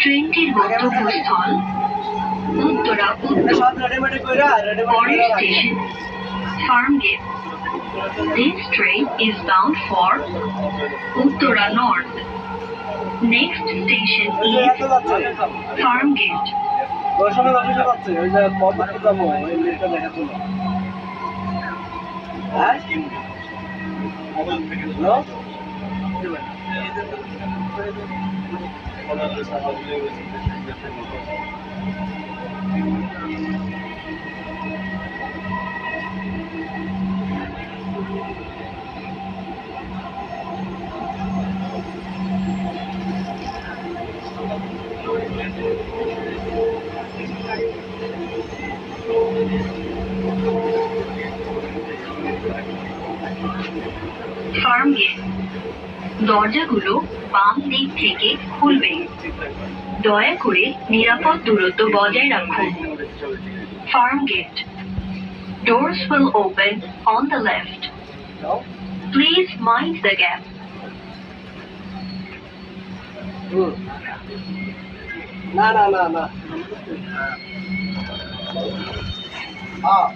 ট্রেনটির গন্তব্যস্থল উত্তরা পরের station. Farmgate. This train is bound for Uttara North. Next station is এত যাচ্ছে Farmgate. হ্যাঁ ফার্মগেট দরজাগুলো বাম দিক থেকে খুলবে। দয়া করে নিরাপদ দূরত্ব বজায় রাখুন। Farmgate Doors will open on the left. Please mind the gap. হুম না না না না। হ্যাঁ